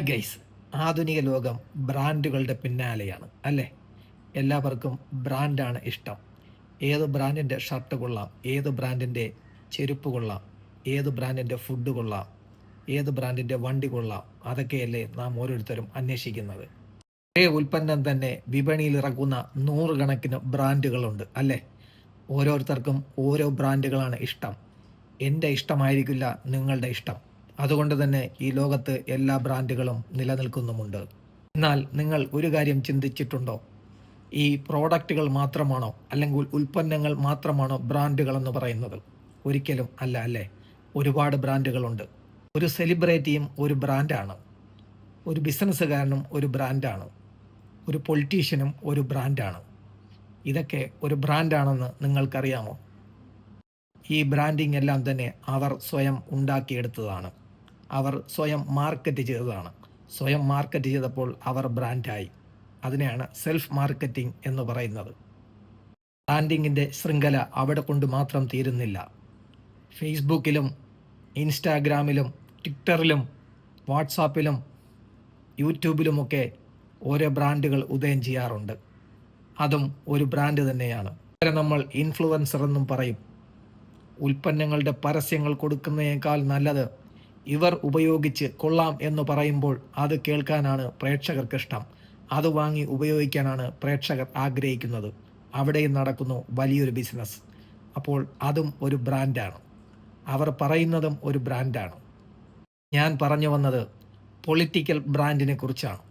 Guys ആധുനിക ലോകം ബ്രാൻഡുകളുടെ പിന്നാലെയാണ് അല്ലേ? എല്ലാവർക്കും ബ്രാൻഡാണ് ഇഷ്ടം. ഏത് ബ്രാൻഡിന്റെ ഷർട്ട് കൊള്ളാം ഏത് ബ്രാൻഡിന്റെ ചെരുപ്പ് കൊള്ളാം ഏത് ബ്രാൻഡിന്റെ ഫുഡ് കൊള്ളാം ഏത് ബ്രാൻഡിന്റെ വണ്ടി കൊള്ളാം അതൊക്കെയല്ലേ നാം ഓരോരുത്തരും അന്വേഷിക്കുന്നത്. ഒരേ ഉൽപ്പന്നം തന്നെ വിപണിയിൽ ഇറക്കുന്ന നൂറുകണക്കിന് ബ്രാൻഡുകളുണ്ട് അല്ലേ? ഓരോരുത്തർക്കും ഓരോ ബ്രാൻഡുകളാണ് ഇഷ്ടം. എന്റെ ഇഷ്ടമായിരിക്കില്ല നിങ്ങളുടെ ഇഷ്ടം. അതുകൊണ്ട് തന്നെ ഈ ലോകത്ത് എല്ലാ ബ്രാൻഡുകളും നിലനിൽക്കുന്നുമുണ്ട്. എന്നാൽ നിങ്ങൾ ഒരു കാര്യം ചിന്തിച്ചിട്ടുണ്ടോ? ഈ പ്രോഡക്റ്റുകൾ മാത്രമാണോ അല്ലെങ്കിൽ ഉൽപ്പന്നങ്ങൾ മാത്രമാണോ ബ്രാൻഡുകളെന്ന് പറയുന്നത്? ഒരിക്കലും അല്ല അല്ലേ? ഒരുപാട് ബ്രാൻഡുകളുണ്ട്. ഒരു സെലിബ്രിറ്റിയും ഒരു ബ്രാൻഡാണ്. ഒരു ബിസിനസ്സുകാരനും ഒരു ബ്രാൻഡാണ്. ഒരു പൊളിറ്റീഷ്യനും ഒരു ബ്രാൻഡാണ്. ഇതൊക്കെ ഒരു ബ്രാൻഡാണെന്ന് നിങ്ങൾക്കറിയാമോ? ഈ ബ്രാൻഡിംഗ് എല്ലാം തന്നെ അവർ സ്വയം ഉണ്ടാക്കിയെടുത്തതാണ്. അവർ സ്വയം മാർക്കറ്റ് ചെയ്തതാണ്. സ്വയം മാർക്കറ്റ് ചെയ്തപ്പോൾ അവർ ബ്രാൻഡായി അതിനെയാണ് സെൽഫ് മാർക്കറ്റിംഗ് എന്ന് പറയുന്നത്. ബ്രാൻഡിങ്ങിന്റെ ശൃംഖല അവിടെ കൊണ്ട് മാത്രം തീരുന്നില്ല. ഫേസ്ബുക്കിലും ഇൻസ്റ്റാഗ്രാമിലും ട്വിറ്ററിലും വാട്സാപ്പിലും യൂട്യൂബിലുമൊക്കെ ഓരോ ബ്രാൻഡുകൾ ഉദയം ചെയ്യാറുണ്ട്. അതും ഒരു ബ്രാൻഡ് തന്നെയാണ്. നമ്മൾ ഇൻഫ്ലുവൻസർ എന്നും പറയും. ഉൽപ്പന്നങ്ങളുടെ പരസ്യങ്ങൾ കൊടുക്കുന്നതിനേക്കാൾ നല്ലത് ഇവർ ഉപയോഗിച്ച് കൊള്ളാം എന്ന് പറയുമ്പോൾ അത് കേൾക്കാനാണ് പ്രേക്ഷകർക്ക് ഇഷ്ടം. അത് വാങ്ങി ഉപയോഗിക്കാനാണ് പ്രേക്ഷകർ ആഗ്രഹിക്കുന്നത്. അവിടെയും നടക്കുന്നു വലിയൊരു ബിസിനസ് അപ്പോൾ അതും ഒരു ബ്രാൻഡാണ്. അവർ പറയുന്നതും ഒരു ബ്രാൻഡാണ്. ഞാൻ പറഞ്ഞു വന്നത് പൊളിറ്റിക്കൽ ബ്രാൻഡിനെ കുറിച്ചാണ്.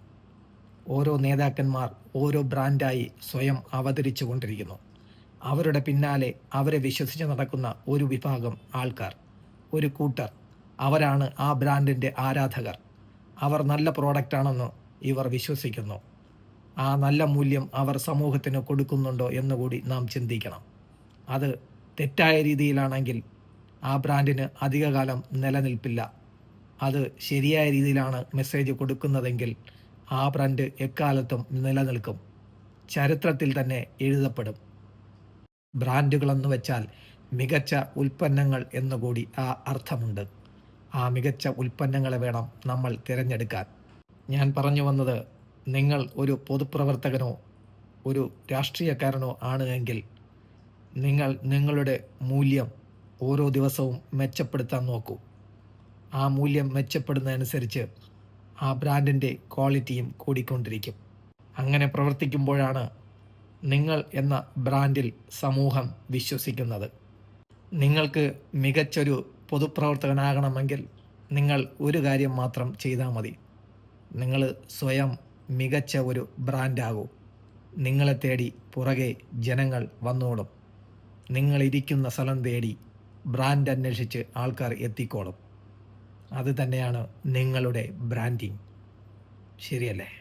ഓരോ നേതാക്കന്മാർ ഓരോ ബ്രാൻഡായി സ്വയം അവതരിച്ചു കൊണ്ടിരിക്കുന്നു. അവരുടെ പിന്നാലെ അവരെ വിശ്വസിച്ച് നടക്കുന്ന ഒരു വിഭാഗം ആൾക്കാർ ഒരു കൂട്ടർ. അവരാണ് ആ ബ്രാൻഡിന്റെ ആരാധകർ. അവർ നല്ല പ്രോഡക്റ്റാണെന്ന് ഇവർ വിശ്വസിക്കുന്നു. ആ നല്ല മൂല്യം അവർ സമൂഹത്തിന് കൊടുക്കുന്നുണ്ടോ എന്ന് കൂടി നാം ചിന്തിക്കണം. അത് തെറ്റായ രീതിയിലാണെങ്കിൽ ആ ബ്രാൻഡിന് അധികകാലം നിലനിൽപ്പില്ല. അത് ശരിയായ രീതിയിലാണ് മെസ്സേജ് കൊടുക്കുന്നതെങ്കിൽ ആ ബ്രാൻഡ് എക്കാലത്തും നിലനിൽക്കും. ചരിത്രത്തിൽ തന്നെ എഴുതപ്പെടും. ബ്രാൻഡുകളെന്ന് വെച്ചാൽ മികച്ച ഉൽപ്പന്നങ്ങൾ എന്നുകൂടി ആ അർത്ഥമുണ്ട്. ആ മികച്ച ഉൽപ്പന്നങ്ങളെ വേണം നമ്മൾ തിരഞ്ഞെടുക്കാൻ. ഞാൻ പറഞ്ഞു വന്നത് നിങ്ങൾ ഒരു പൊതുപ്രവർത്തകനോ ഒരു രാഷ്ട്രീയക്കാരനോ ആണ് എങ്കിൽ നിങ്ങൾ നിങ്ങളുടെ മൂല്യം ഓരോ ദിവസവും മെച്ചപ്പെടുത്താൻ നോക്കൂ. ആ മൂല്യം മെച്ചപ്പെടുന്നതനുസരിച്ച് ആ ബ്രാൻഡിന്റെ ക്വാളിറ്റിയും കൂടിക്കൊണ്ടിരിക്കും. അങ്ങനെ പ്രവർത്തിക്കുമ്പോഴാണ് നിങ്ങൾ എന്ന ബ്രാൻഡിൽ സമൂഹം വിശ്വസിക്കുന്നത്. നിങ്ങൾക്ക് മികച്ചൊരു പൊതുപ്രവർത്തകനാകണമെങ്കിൽ നിങ്ങൾ ഒരു കാര്യം മാത്രം ചെയ്താൽ മതി. നിങ്ങൾ സ്വയം മികച്ച ഒരു ബ്രാൻഡാകൂ. നിങ്ങളെ തേടി പുറകെ ജനങ്ങൾ വന്നോളും. നിങ്ങളിരിക്കുന്ന സ്ഥലം തേടി ബ്രാൻഡ് അന്വേഷിച്ച് ആൾക്കാർ എത്തിക്കോളും. അത് തന്നെയാണ് നിങ്ങളുടെ ബ്രാൻഡിങ്. ശരിയല്ലേ?